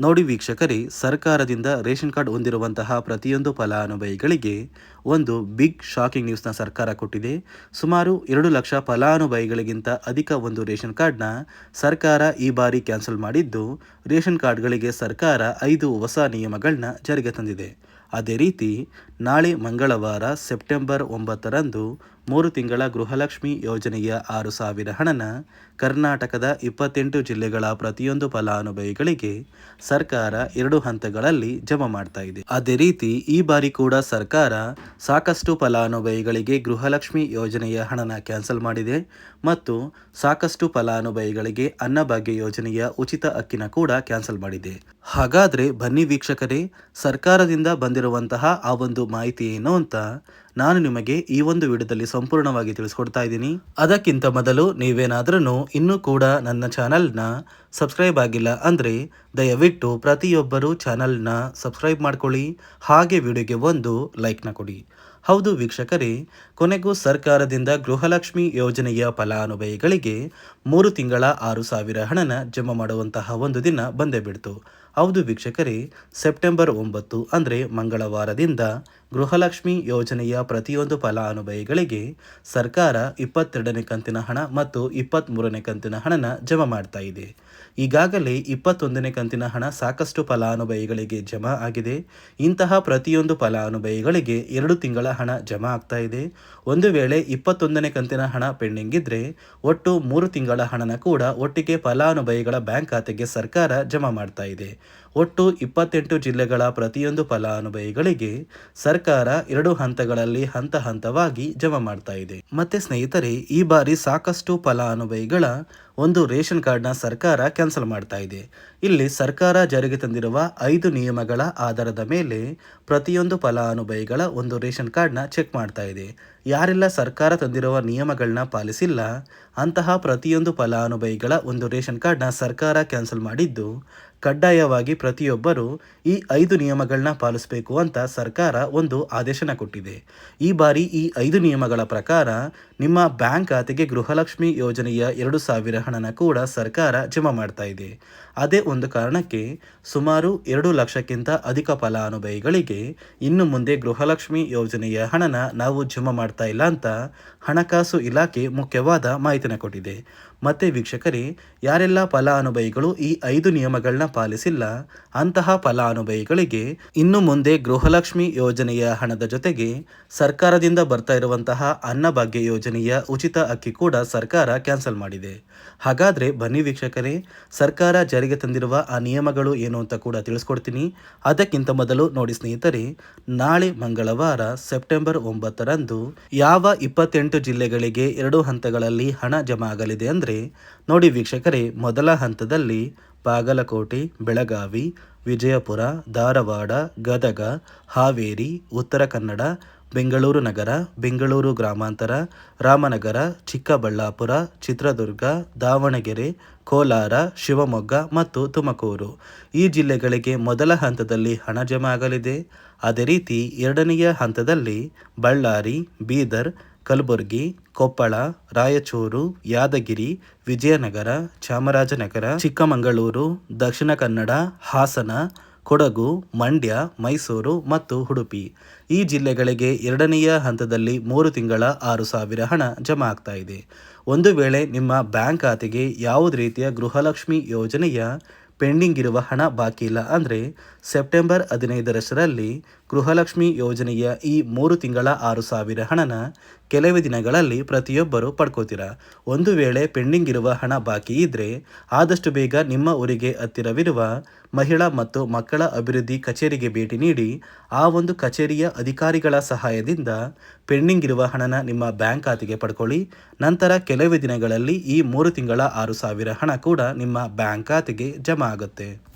ನೋಡಿ ವೀಕ್ಷಕರೇ, ಸರ್ಕಾರದಿಂದ ರೇಷನ್ ಕಾರ್ಡ್ ಹೊಂದಿರುವಂತಹ ಪ್ರತಿಯೊಂದು ಫಲಾನುಭವಿಗಳಿಗೆ ಒಂದು ಬಿಗ್ ಶಾಕಿಂಗ್ ನ್ಯೂಸ್ನ ಸರ್ಕಾರ ಕೊಟ್ಟಿದೆ. ಸುಮಾರು ಎರಡು ಲಕ್ಷ ಫಲಾನುಭವಿಗಳಿಗಿಂತ ಅಧಿಕ ಒಂದು ರೇಷನ್ ಕಾರ್ಡ್ನ ಸರ್ಕಾರ ಈ ಬಾರಿ ಕ್ಯಾನ್ಸಲ್ ಮಾಡಿದ್ದು, ರೇಷನ್ ಕಾರ್ಡ್ಗಳಿಗೆ ಸರ್ಕಾರ ಐದು ಹೊಸ ನಿಯಮಗಳನ್ನ ಜಾರಿಗೆ ತಂದಿದೆ. ಅದೇ ರೀತಿ, ನಾಳೆ ಮಂಗಳವಾರ ಸೆಪ್ಟೆಂಬರ್ ಒಂಬತ್ತರಂದು ಮೂರು ತಿಂಗಳ ಗೃಹಲಕ್ಷ್ಮಿ ಯೋಜನೆಯ ಆರು ಸಾವಿರ ಹಣನ ಕರ್ನಾಟಕದ ಇಪ್ಪತ್ತೆಂಟು ಜಿಲ್ಲೆಗಳ ಪ್ರತಿಯೊಂದು ಫಲಾನುಭವಿಗಳಿಗೆ ಸರ್ಕಾರ ಎರಡು ಹಂತಗಳಲ್ಲಿ ಜಮಾ ಮಾಡ್ತಾ ಇದೆ. ಅದೇ ರೀತಿ ಈ ಬಾರಿ ಕೂಡ ಸರ್ಕಾರ ಸಾಕಷ್ಟು ಫಲಾನುಭವಿಗಳಿಗೆ ಗೃಹಲಕ್ಷ್ಮಿ ಯೋಜನೆಯ ಹಣನ ಕ್ಯಾನ್ಸಲ್ ಮಾಡಿದೆ ಮತ್ತು ಸಾಕಷ್ಟು ಫಲಾನುಭವಿಗಳಿಗೆ ಅನ್ನಭಾಗ್ಯ ಯೋಜನೆಯ ಉಚಿತ ಅಕ್ಕಿನ ಕೂಡ ಕ್ಯಾನ್ಸಲ್ ಮಾಡಿದೆ. ಹಾಗಾದ್ರೆ ಬನ್ನಿ ವೀಕ್ಷಕರೇ, ಸರ್ಕಾರದಿಂದ ಬಂದಿರುವಂತಹ ಆ ಒಂದು ಮಾಹಿತಿ ಏನು ಅಂತ ನಾನು ನಿಮಗೆ ಈ ಒಂದು ವಿಡಿಯೋದಲ್ಲಿ ಸಂಪೂರ್ಣವಾಗಿ ತಿಳಿಸ್ಕೊಡ್ತಾ ಇದ್ದೀನಿ. ಅದಕ್ಕಿಂತ ಮೊದಲು ನೀವೇನಾದ್ರೂ ಇನ್ನೂ ಕೂಡ ನನ್ನ ಚಾನಲ್ನ ಸಬ್ಸ್ಕ್ರೈಬ್ ಆಗಿಲ್ಲ ಅಂದರೆ ದಯವಿಟ್ಟು ಪ್ರತಿಯೊಬ್ಬರು ಚಾನಲ್ನ ಸಬ್ಸ್ಕ್ರೈಬ್ ಮಾಡ್ಕೊಳ್ಳಿ, ಹಾಗೆ ವಿಡಿಯೋಗೆ ಒಂದು ಲೈಕ್ನ ಕೊಡಿ. ಹೌದು ವೀಕ್ಷಕರೇ, ಕೊನೆಗೂ ಸರ್ಕಾರದಿಂದ ಗೃಹಲಕ್ಷ್ಮಿ ಯೋಜನೆಯ ಫಲಾನುಭವಿಗಳಿಗೆ ಮೂರು ತಿಂಗಳ ಆರು ಸಾವಿರ ಹಣನ ಜಮಾ ಮಾಡುವಂತಹ ಒಂದು ದಿನ ಬಂದೇ ಬಿಡ್ತು. ಹೌದು ವೀಕ್ಷಕರೇ, ಸೆಪ್ಟೆಂಬರ್ ಒಂಬತ್ತು ಅಂದರೆ ಮಂಗಳವಾರದಿಂದ ಗೃಹಲಕ್ಷ್ಮಿ ಯೋಜನೆಯ ಪ್ರತಿಯೊಂದು ಫಲಾನುಭವಿಗಳಿಗೆ ಸರ್ಕಾರ ಇಪ್ಪತ್ತೆರಡನೇ ಕಂತಿನ ಹಣ ಮತ್ತು ಇಪ್ಪತ್ತ್ಮೂರನೇ ಕಂತಿನ ಹಣನ ಜಮಾ ಮಾಡ್ತಾ ಇದೆ. ಈಗಾಗಲೇ ಇಪ್ಪತ್ತೊಂದನೇ ಕಂತಿನ ಹಣ ಸಾಕಷ್ಟು ಫಲಾನುಭವಿಗಳಿಗೆ ಜಮಾ ಆಗಿದೆ. ಇಂತಹ ಪ್ರತಿಯೊಂದು ಫಲಾನುಭವಿಗಳಿಗೆ ಎರಡು ತಿಂಗಳ ಹಣ ಜಮಾ ಆಗ್ತಾ ಇದೆ. ಒಂದು ವೇಳೆ ಇಪ್ಪತ್ತೊಂದನೇ ಕಂತಿನ ಹಣ ಪೆಂಡಿಂಗ್ ಇದ್ದರೆ ಒಟ್ಟು ಮೂರು ತಿಂಗಳ ಹಣನ ಕೂಡ ಒಟ್ಟಿಗೆ ಫಲಾನುಭವಿಗಳ ಬ್ಯಾಂಕ್ ಖಾತೆಗೆ ಸರ್ಕಾರ ಜಮಾ ಮಾಡ್ತಾ ಇದೆ. ಒಟ್ಟು ಇಪ್ಪತ್ತೆಂಟು ಜಿಲ್ಲೆಗಳ ಪ್ರತಿಯೊಂದು ಫಲಾನುಭವಿಗಳಿಗೆ ಸರ್ಕಾರ ಎರಡು ಹಂತಗಳಲ್ಲಿ ಹಂತ ಹಂತವಾಗಿ ಜಮಾ ಮಾಡ್ತಾ ಇದೆ. ಮತ್ತೆ ಸ್ನೇಹಿತರೆ, ಈ ಬಾರಿ ಸಾಕಷ್ಟು ಫಲಾನುಭವಿಗಳ ಒಂದು ರೇಷನ್ ಕಾರ್ಡ್ನ ಸರ್ಕಾರ ಕ್ಯಾನ್ಸಲ್ ಮಾಡ್ತಾ ಇದೆ. ಇಲ್ಲಿ ಸರ್ಕಾರ ಜಾರಿಗೆ ತಂದಿರುವ ಐದು ನಿಯಮಗಳ ಆಧಾರದ ಮೇಲೆ ಪ್ರತಿಯೊಂದು ಫಲಾನುಭವಿಗಳ ಒಂದು ರೇಷನ್ ಕಾರ್ಡ್ನ ಚೆಕ್ ಮಾಡ್ತಾ ಇದೆ. ಯಾರೆಲ್ಲ ಸರ್ಕಾರ ತಂದಿರುವ ನಿಯಮಗಳನ್ನ ಪಾಲಿಸಿಲ್ಲ, ಅಂತಹ ಪ್ರತಿಯೊಂದು ಫಲಾನುಭವಿಗಳ ಒಂದು ರೇಷನ್ ಕಾರ್ಡ್ನ ಸರ್ಕಾರ ಕ್ಯಾನ್ಸಲ್ ಮಾಡಿದ್ದು, ಕಡ್ಡಾಯವಾಗಿ ಪ್ರತಿಯೊಬ್ಬರು ಈ ಐದು ನಿಯಮಗಳನ್ನ ಪಾಲಿಸಬೇಕು ಅಂತ ಸರ್ಕಾರ ಒಂದು ಆದೇಶನ ಕೊಟ್ಟಿದೆ. ಈ ಬಾರಿ ಈ ಐದು ನಿಯಮಗಳ ಪ್ರಕಾರ ನಿಮ್ಮ ಬ್ಯಾಂಕ್ ಖಾತೆಗೆ ಗೃಹಲಕ್ಷ್ಮಿ ಯೋಜನೆಯ ಎರಡು ಸಾವಿರ ಹಣನ ಕೂಡ ಸರ್ಕಾರ ಜಮಾ ಮಾಡ್ತಾ ಇದೆ. ಅದೇ ಒಂದು ಕಾರಣಕ್ಕೆ ಸುಮಾರು ಎರಡು ಲಕ್ಷಕ್ಕಿಂತ ಅಧಿಕ ಫಲಾನುಭವಿಗಳಿಗೆ ಇನ್ನು ಮುಂದೆ ಗೃಹಲಕ್ಷ್ಮಿ ಯೋಜನೆಯ ಹಣನ ನಾವು ಜಮಾ ಮಾಡ್ತಾ ಇಲ್ಲ ಅಂತ ಹಣಕಾಸು ಇಲಾಖೆ ಮುಖ್ಯವಾದ ಮಾಹಿತಿನ ಕೊಟ್ಟಿದೆ. ಮತ್ತೆ ವೀಕ್ಷಕರೇ, ಯಾರೆಲ್ಲ ಫಲಾನುಭವಿಗಳು ಈ ಐದು ನಿಯಮಗಳನ್ನ ಪಾಲಿಸಿಲ್ಲ, ಅಂತಹ ಫಲಾನುಭವಿಗಳಿಗೆ ಇನ್ನು ಮುಂದೆ ಗೃಹಲಕ್ಷ್ಮಿ ಯೋಜನೆಯ ಹಣದ ಜೊತೆಗೆ ಸರ್ಕಾರದಿಂದ ಬರ್ತಾ ಇರುವಂತಹ ಅನ್ನಭಾಗ್ಯ ಯೋಜನೆಯ ಉಚಿತ ಅಕ್ಕಿ ಕೂಡ ಸರ್ಕಾರ ಕ್ಯಾನ್ಸಲ್ ಮಾಡಿದೆ. ಹಾಗಾದ್ರೆ ಬನ್ನಿ ವೀಕ್ಷಕರೇ, ಸರ್ಕಾರ ಜಾರಿಗೆ ತಂದಿರುವ ಆ ನಿಯಮಗಳು ಏನು ಅಂತ ಕೂಡ ತಿಳಿಸ್ಕೊಡ್ತೀನಿ. ಅದಕ್ಕಿಂತ ಮೊದಲು ನೋಡಿ ಸ್ನೇಹಿತರೆ, ನಾಳೆ ಮಂಗಳವಾರ ಸೆಪ್ಟೆಂಬರ್ ಒಂಬತ್ತರಂದು ಯಾವ ಇಪ್ಪತ್ತೆಂಟು ಜಿಲ್ಲೆಗಳಿಗೆ ಎರಡು ಹಂತಗಳಲ್ಲಿ ಹಣ ಜಮಾ ಆಗಲಿದೆ ಅಂದರೆ, ನೋಡಿ ವೀಕ್ಷಕರೇ, ಮೊದಲ ಹಂತದಲ್ಲಿ ಬಾಗಲಕೋಟೆ, ಬೆಳಗಾವಿ, ವಿಜಯಪುರ, ಧಾರವಾಡ, ಗದಗ, ಹಾವೇರಿ, ಉತ್ತರ ಕನ್ನಡ ಬೆಂಗಳೂರು ನಗರ, ಬೆಂಗಳೂರು ಗ್ರಾಮಾಂತರ, ರಾಮನಗರ, ಚಿಕ್ಕಬಳ್ಳಾಪುರ, ಚಿತ್ರದುರ್ಗ, ದಾವಣಗೆರೆ, ಕೋಲಾರ, ಶಿವಮೊಗ್ಗ ಮತ್ತು ತುಮಕೂರು. ಈ ಜಿಲ್ಲೆಗಳಿಗೆ ಮೊದಲ ಹಂತದಲ್ಲಿ ಹಣ ಜಮಾ ಆಗಲಿದೆ. ಅದೇ ರೀತಿ ಎರಡನೆಯ ಹಂತದಲ್ಲಿ ಬಳ್ಳಾರಿ, ಬೀದರ್, ಕಲಬುರಗಿ, ಕೊಪ್ಪಳ, ರಾಯಚೂರು, ಯಾದಗಿರಿ, ವಿಜಯನಗರ, ಚಾಮರಾಜನಗರ, ಚಿಕ್ಕಮಗಳೂರು, ದಕ್ಷಿಣ ಕನ್ನಡ, ಹಾಸನ ಕೊಡಗು, ಮಂಡ್ಯ, ಮೈಸೂರು ಮತ್ತು ಉಡುಪಿ. ಈ ಜಿಲ್ಲೆಗಳಿಗೆ ಎರಡನೆಯ ಹಂತದಲ್ಲಿ ಮೂರು ತಿಂಗಳ ಆರು ಸಾವಿರ ಹಣ ಜಮಾ ಆಗ್ತಾ ಇದೆ. ಒಂದು ವೇಳೆ ನಿಮ್ಮ ಬ್ಯಾಂಕ್ ಖಾತೆಗೆ ಯಾವುದೇ ರೀತಿಯ ಗೃಹಲಕ್ಷ್ಮಿ ಯೋಜನೆಯ ಪೆಂಡಿಂಗ್ ಇರುವ ಹಣ ಬಾಕಿ ಇಲ್ಲ ಅಂದರೆ ಸೆಪ್ಟೆಂಬರ್ ಹದಿನೈದರಷ್ಟರಲ್ಲಿ ಗೃಹಲಕ್ಷ್ಮಿ ಯೋಜನೆಯ ಈ ಮೂರು ತಿಂಗಳ ಆರು ಸಾವಿರ ಹಣನ ಕೆಲವೇ ದಿನಗಳಲ್ಲಿ ಪ್ರತಿಯೊಬ್ಬರು ಪಡ್ಕೋತೀರಾ. ಒಂದು ವೇಳೆ ಪೆಂಡಿಂಗ್ ಇರುವ ಹಣ ಬಾಕಿ ಇದ್ದರೆ ಆದಷ್ಟು ಬೇಗ ನಿಮ್ಮ ಊರಿಗೆ ಹತ್ತಿರವಿರುವ ಮಹಿಳಾ ಮತ್ತು ಮಕ್ಕಳ ಅಭಿವೃದ್ಧಿ ಕಚೇರಿಗೆ ಭೇಟಿ ನೀಡಿ, ಆ ಒಂದು ಕಚೇರಿಯ ಅಧಿಕಾರಿಗಳ ಸಹಾಯದಿಂದ ಪೆಂಡಿಂಗ್ ಇರುವ ಹಣನ ನಿಮ್ಮ ಬ್ಯಾಂಕ್ ಖಾತೆಗೆ ಪಡ್ಕೊಳ್ಳಿ. ನಂತರ ಕೆಲವೇ ದಿನಗಳಲ್ಲಿ ಈ ಮೂರು ತಿಂಗಳ ಆರು ಸಾವಿರ ಹಣ ಕೂಡ ನಿಮ್ಮ ಬ್ಯಾಂಕ್ ಖಾತೆಗೆ ಜಮಾ ಆಗುತ್ತೆ.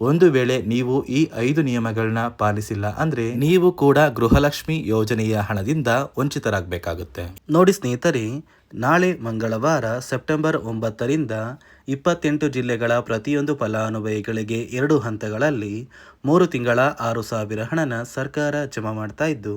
ಒಂದು ವೇಳೆ ನೀವು ಈ ಐದು ನಿಯಮಗಳನ್ನ ಪಾಲಿಸಿಲ್ಲ ಅಂದ್ರೆ ನೀವು ಕೂಡ ಗೃಹಲಕ್ಷ್ಮಿ ಯೋಜನೆಯ ಹಣದಿಂದ ವಂಚಿತರಾಗಬೇಕಾಗುತ್ತೆ. ನೋಡಿ ಸ್ನೇಹಿತರೆ, ನಾಳೆ ಮಂಗಳವಾರ ಸೆಪ್ಟೆಂಬರ್ ಒಂಬತ್ತರಿಂದ ಇಪ್ಪತ್ತೆಂಟು ಜಿಲ್ಲೆಗಳ ಪ್ರತಿಯೊಂದು ಫಲಾನುಭವಿಗಳಿಗೆ ಎರಡು ಹಂತಗಳಲ್ಲಿ ಮೂರು ತಿಂಗಳ ಆರು ಸಾವಿರ ಹಣನ ಸರ್ಕಾರ ಜಮಾ ಮಾಡ್ತಾ ಇದ್ದು